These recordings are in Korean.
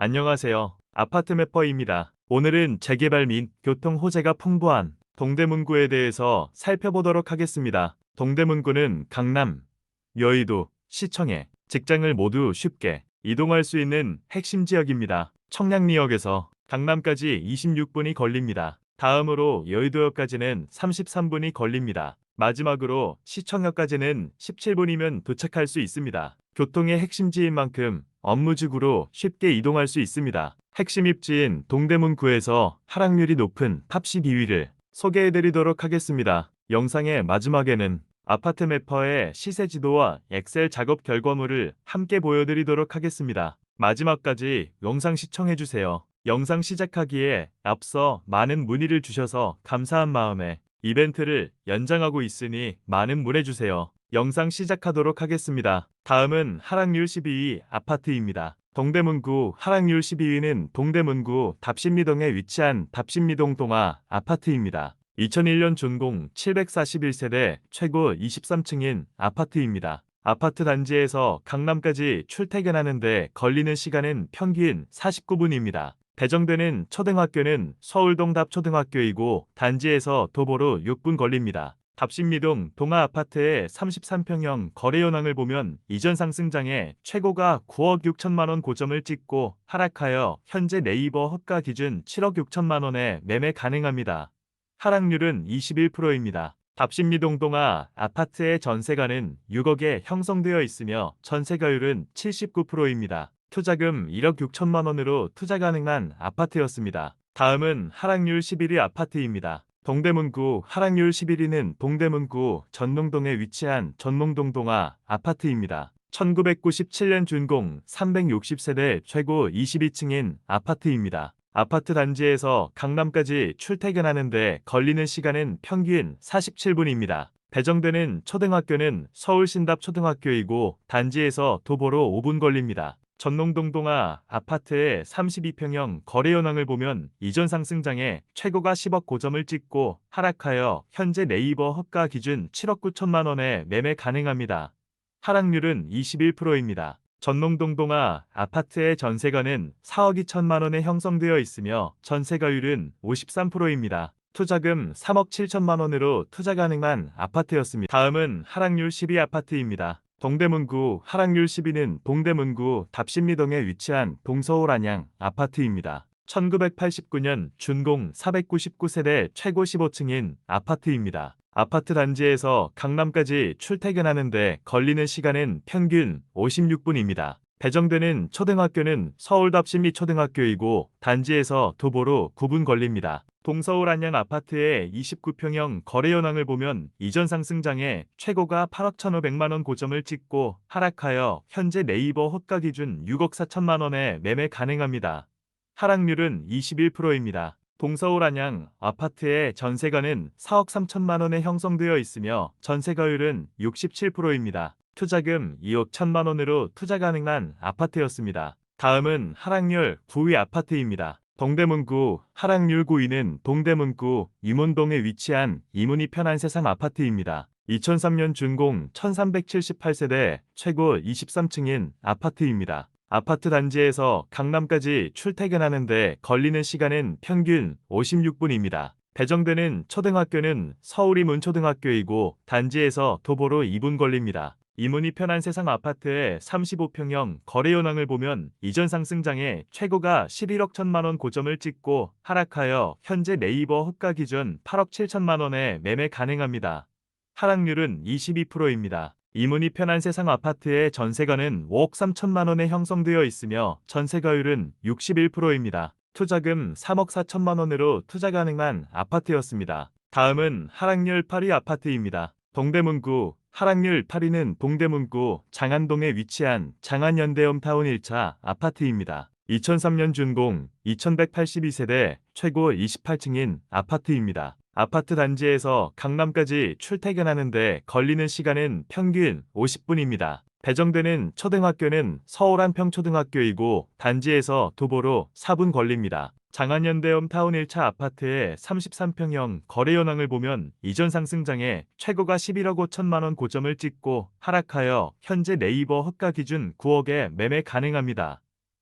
안녕하세요. 아파트 매퍼입니다. 오늘은 재개발 및 교통 호재가 풍부한 동대문구에 대해서 살펴보도록 하겠습니다. 동대문구는 강남, 여의도, 시청에 직장을 모두 쉽게 이동할 수 있는 핵심 지역입니다. 청량리역에서 강남까지 26분이 걸립니다. 다음으로 여의도역까지는 33분이 걸립니다. 마지막으로 시청역까지는 17분이면 도착할 수 있습니다. 교통의 핵심지인 만큼 업무직으로 쉽게 이동할 수 있습니다. 핵심 입지인 동대문구에서 하락률이 높은 탑1 2위를 소개해드리도록 하겠습니다. 영상의 마지막에는 아파트 매퍼의 시세 지도와 엑셀 작업 결과물을 함께 보여드리도록 하겠습니다. 마지막까지 영상 시청해주세요. 영상 시작하기에 앞서 많은 문의를 주셔서 감사한 마음에 이벤트를 연장하고 있으니 많은 문의주세요. 영상 시작하도록 하겠습니다. 다음은 하락률 12위 아파트입니다. 동대문구 하락률 12위는 동대문구 답신미동에 위치한 답신미동 동아 아파트입니다. 2001년 준공 741세대 최고 23층인 아파트입니다. 아파트 단지에서 강남까지 출퇴근하는데 걸리는 시간은 평균 49분입니다. 배정되는 초등학교는 서울동답초등학교이고 단지에서 도보로 6분 걸립니다. 답신미동 동아 아파트의 33평형 거래 현황을 보면 이전 상승장에 최고가 9억 6천만 원 고점을 찍고 하락하여 현재 네이버 허가 기준 7억 6천만 원에 매매 가능합니다. 하락률은 21%입니다. 답신미동 동아 아파트의 전세가는 6억에 형성되어 있으며 전세가율은 79%입니다. 투자금 1억 6천만 원으로 투자 가능한 아파트였습니다. 다음은 하락률 11위 아파트입니다. 동대문구 하락률 11위는 동대문구 전농동에 위치한 전농동 동아 아파트입니다. 1997년 준공 360세대 최고 22층인 아파트입니다. 아파트 단지에서 강남까지 출퇴근하는데 걸리는 시간은 평균 47분입니다. 배정되는 초등학교는 서울신답초등학교이고 단지에서 도보로 5분 걸립니다. 전농동 동아 아파트의 32평형 거래 현황을 보면 이전 상승장에 최고가 10억 고점을 찍고 하락하여 현재 네이버 허가 기준 7억 9천만 원에 매매 가능합니다. 하락률은 21%입니다. 전농동 동아 아파트의 전세가는 4억 2천만 원에 형성되어 있으며 전세가율은 53%입니다. 투자금 3억 7천만 원으로 투자 가능한 아파트였습니다. 다음은 하락률 10위 아파트입니다. 동대문구 하락률 10위는 동대문구 답신미동에 위치한 동서울 안양 아파트입니다. 1989년 준공 499세대 최고 15층인 아파트입니다. 아파트 단지에서 강남까지 출퇴근하는데 걸리는 시간은 평균 56분입니다. 배정되는 초등학교는 서울답신미 초등학교이고 단지에서 도보로 9분 걸립니다. 동서울 안양 아파트의 29평형 거래 현황을 보면 이전 상승장에 최고가 8억 1,500만 원 고점을 찍고 하락하여 현재 네이버 호가 기준 6억 4천만 원에 매매 가능합니다. 하락률은 21%입니다. 동서울 안양 아파트의 전세가는 4억 3천만 원에 형성되어 있으며 전세가율은 67%입니다. 투자금 2억 1천만 원으로 투자 가능한 아파트였습니다. 다음은 하락률 9위 아파트입니다. 동대문구 하락률 9위는 동대문구 이문동에 위치한 이문이 편한 세상 아파트입니다. 2003년 준공 1378세대 최고 23층인 아파트입니다. 아파트 단지에서 강남까지 출퇴근하는데 걸리는 시간은 평균 56분입니다. 배정되는 초등학교는 서울이문초등학교이고 단지에서 도보로 2분 걸립니다. 이문이 편한 세상 아파트의 35평형 거래 현황을 보면 이전 상승장에 최고가 11억 1천만 원 고점을 찍고 하락하여 현재 네이버 호가 기준 8억 7천만 원에 매매 가능합니다. 하락률은 22%입니다. 이문이 편한 세상 아파트의 전세가는 5억 3천만 원에 형성되어 있으며 전세가율은 61%입니다. 투자금 3억 4천만 원으로 투자 가능한 아파트였습니다. 다음은 하락률 8위 아파트입니다. 동대문구 하락률 8위는 동대문구 장안동에 위치한 장안현대홈타운 1차 아파트입니다. 2003년 준공 2182세대 최고 28층인 아파트입니다. 아파트 단지에서 강남까지 출퇴근하는데 걸리는 시간은 평균 50분입니다. 배정되는 초등학교는 서울 한평초등학교이고 단지에서 도보로 4분 걸립니다. 장안현대홈 타운 1차 아파트의 33평형 거래 현황을 보면 이전 상승장에 최고가 11억 5천만 원 고점을 찍고 하락하여 현재 네이버 허가 기준 9억에 매매 가능합니다.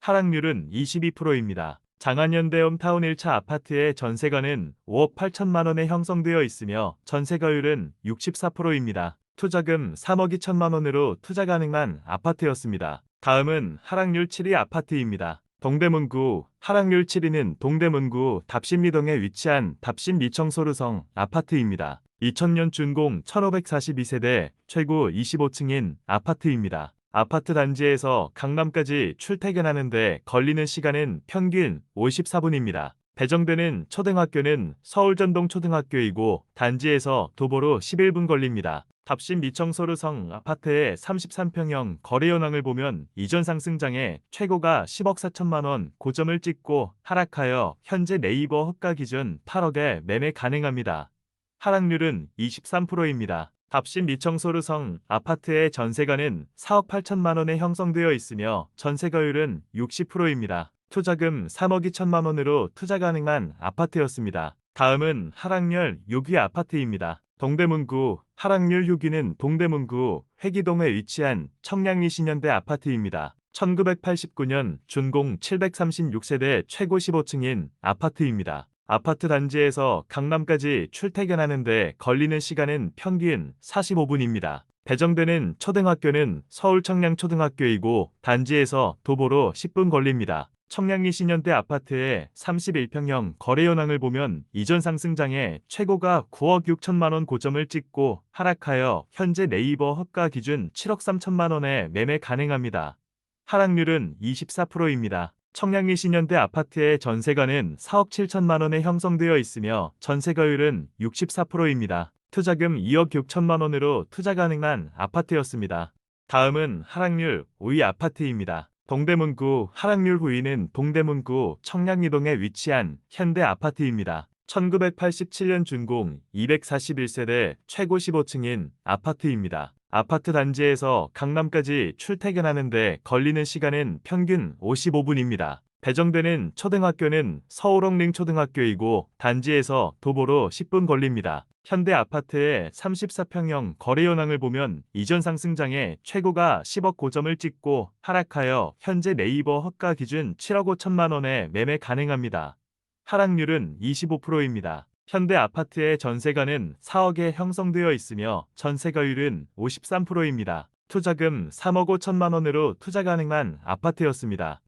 하락률은 22%입니다. 장안현대홈 타운 1차 아파트의 전세가는 5억 8천만 원에 형성되어 있으며 전세가율은 64%입니다. 투자금 3억 2천만 원으로 투자 가능한 아파트였습니다. 다음은 하락률 7위 아파트입니다. 동대문구 하락률 7위는 동대문구 답심리동에 위치한 답심 미청소르성 아파트입니다. 2000년 준공 1542세대 최고 25층인 아파트입니다. 아파트 단지에서 강남까지 출퇴근하는데 걸리는 시간은 평균 54분입니다. 배정되는 초등학교는 서울전동 초등학교이고 단지에서 도보로 11분 걸립니다. 답심 미청소르성 아파트의 33평형 거래 현황을 보면 이전 상승장에 최고가 10억 4천만 원 고점을 찍고 하락하여 현재 네이버 허가 기준 8억에 매매 가능합니다. 하락률은 23%입니다. 답심 미청소르성 아파트의 전세가는 4억 8천만 원에 형성되어 있으며 전세가율은 60%입니다. 투자금 3억 2천만 원으로 투자 가능한 아파트였습니다. 다음은 하락률 6위 아파트입니다. 동대문구 하락률 6위는 동대문구 회기동에 위치한 청량리 신현대 아파트입니다. 1989년 준공 736세대 최고 15층인 아파트입니다. 아파트 단지에서 강남까지 출퇴근하는데 걸리는 시간은 평균 45분입니다. 배정되는 초등학교는 서울 청량초등학교이고 단지에서 도보로 10분 걸립니다. 청량리 신현대 아파트의 31평형 거래 현황을 보면 이전 상승장에 최고가 9억 6천만 원 고점을 찍고 하락하여 현재 네이버 허가 기준 7억 3천만 원에 매매 가능합니다. 하락률은 24%입니다. 청량리 신현대 아파트의 전세가는 4억 7천만 원에 형성되어 있으며 전세가율은 64%입니다. 투자금 2억 6천만 원으로 투자 가능한 아파트였습니다. 다음은 하락률 5위 아파트입니다. 동대문구 하락률 9위는 동대문구 청량리동에 위치한 현대 아파트입니다. 1987년 준공 241세대 최고 15층인 아파트입니다. 아파트 단지에서 강남까지 출퇴근하는데 걸리는 시간은 평균 55분입니다. 배정되는 초등학교는 서울옥링 초등학교이고 단지에서 도보로 10분 걸립니다. 현대 아파트의 34평형 거래 현황을 보면 이전 상승장에 최고가 10억 고점을 찍고 하락하여 현재 네이버 허가 기준 7억 5천만 원에 매매 가능합니다. 하락률은 25%입니다. 현대 아파트의 전세가는 4억에 형성되어 있으며 전세가율은 53%입니다. 투자금 3억 5천만 원으로 투자 가능한 아파트였습니다.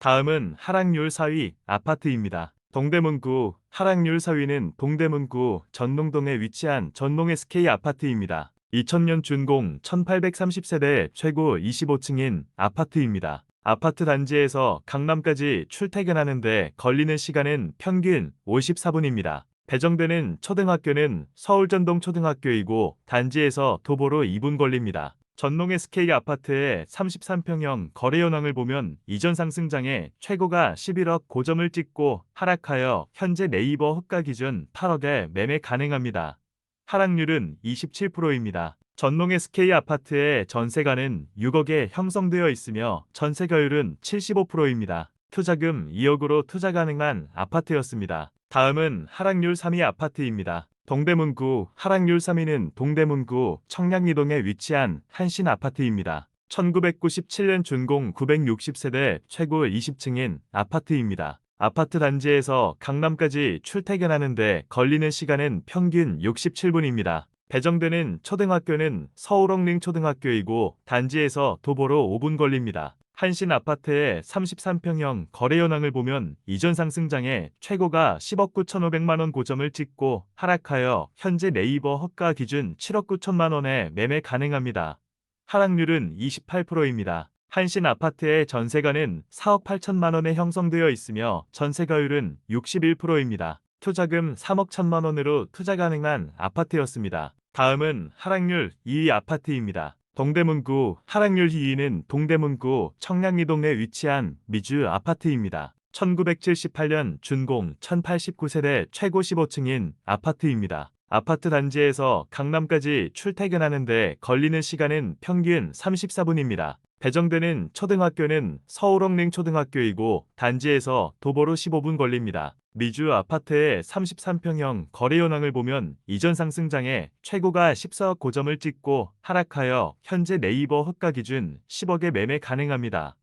다음은 하락률 4위 아파트입니다. 동대문구 하락률 4위는 동대문구 전농동에 위치한 전농 SK 아파트입니다. 2000년 준공 1830세대 최고 25층인 아파트입니다. 아파트 단지에서 강남까지 출퇴근하는데 걸리는 시간은 평균 54분입니다. 배정되는 초등학교는 서울전동 초등학교이고 단지에서 도보로 2분 걸립니다. 전농 SK 아파트의 33평형 거래 현황을 보면 이전 상승장에 최고가 11억 고점을 찍고 하락하여 현재 네이버 허가 기준 8억에 매매 가능합니다. 하락률은 27%입니다. 전농 SK 아파트의 전세가는 6억에 형성되어 있으며 전세가율은 75%입니다. 투자금 2억으로 투자 가능한 아파트였습니다. 다음은 하락률 3위 아파트입니다. 동대문구 하락률 3위는 동대문구 청량리동에 위치한 한신 아파트입니다. 1997년 준공 960세대 최고 20층인 아파트입니다. 아파트 단지에서 강남까지 출퇴근하는데 걸리는 시간은 평균 67분입니다. 배정되는 초등학교는 서울옥링 초등학교이고 단지에서 도보로 5분 걸립니다. 한신 아파트의 33평형 거래 현황을 보면 이전 상승장에 최고가 10억 9,500만 원 고점을 찍고 하락하여 현재 네이버 허가 기준 7억 9천만 원에 매매 가능합니다. 하락률은 28%입니다. 한신 아파트의 전세가는 4억 8천만 원에 형성되어 있으며 전세가율은 61%입니다. 투자금 3억 1천만 원으로 투자 가능한 아파트였습니다. 다음은 하락률 2위 아파트입니다. 동대문구 하락률 2위는 동대문구 청량리동에 위치한 미주 아파트입니다. 1978년 준공 1089세대 최고 15층인 아파트입니다. 아파트 단지에서 강남까지 출퇴근하는데 걸리는 시간은 평균 34분입니다. 배정되는 초등학교는 서울옥링 초등학교이고 단지에서 도보로 15분 걸립니다. 미주 아파트의 33평형 거래 현황을 보면 이전 상승장에 최고가 14억 고점을 찍고 하락하여 현재 네이버 허가 기준 10억에 매매 가능합니다.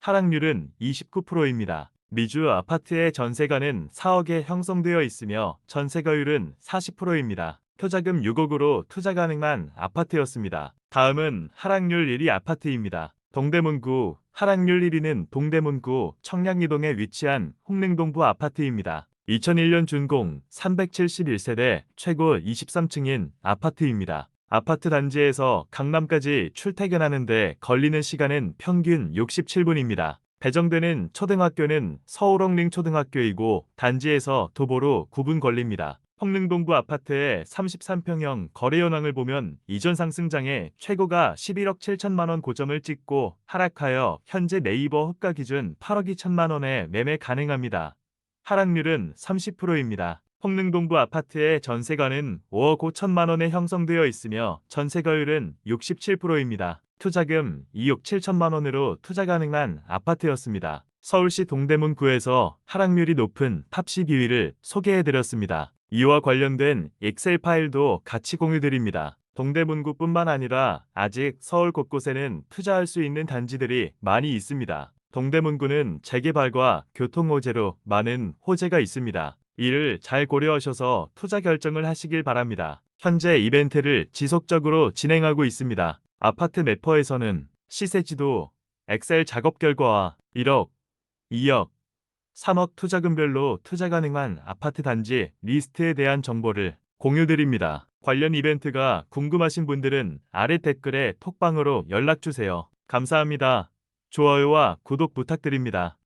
하락률은 29%입니다. 미주 아파트의 전세가는 4억에 형성되어 있으며 전세가율은 40%입니다. 투자금 6억으로 투자 가능한 아파트였습니다. 다음은 하락률 1위 아파트입니다. 동대문구 하락률 1위는 동대문구 청량리동에 위치한 홍릉동부 아파트입니다. 2001년 준공 371세대 최고 23층인 아파트입니다. 아파트 단지에서 강남까지 출퇴근하는데 걸리는 시간은 평균 67분입니다. 배정되는 초등학교는 서울홍릉 초등학교이고 단지에서 도보로 9분 걸립니다. 홍릉동구 아파트의 33평형 거래 현황을 보면 이전 상승장에 최고가 11억 7천만 원 고점을 찍고 하락하여 현재 네이버 흑가 기준 8억 2천만 원에 매매 가능합니다. 하락률은 30%입니다. 홍릉동부 아파트의 전세가는 5억 5천만 원에 형성되어 있으며 전세가율은 67%입니다. 투자금 2억 7천만 원으로 투자 가능한 아파트였습니다. 서울시 동대문구에서 하락률이 높은 탑1 2위를 소개해드렸습니다. 이와 관련된 엑셀 파일도 같이 공유드립니다. 동대문구뿐만 아니라 아직 서울 곳곳에는 투자할 수 있는 단지들이 많이 있습니다. 동대문구는 재개발과 교통 호재로 많은 호재가 있습니다. 이를 잘 고려하셔서 투자 결정을 하시길 바랍니다. 현재 이벤트를 지속적으로 진행하고 있습니다. 아파트 매퍼에서는 시세지도, 엑셀 작업 결과와 1억, 2억, 3억 투자금별로 투자 가능한 아파트 단지 리스트에 대한 정보를 공유드립니다. 관련 이벤트가 궁금하신 분들은 아래 댓글에 톡방으로 연락주세요. 감사합니다. 좋아요와 구독 부탁드립니다.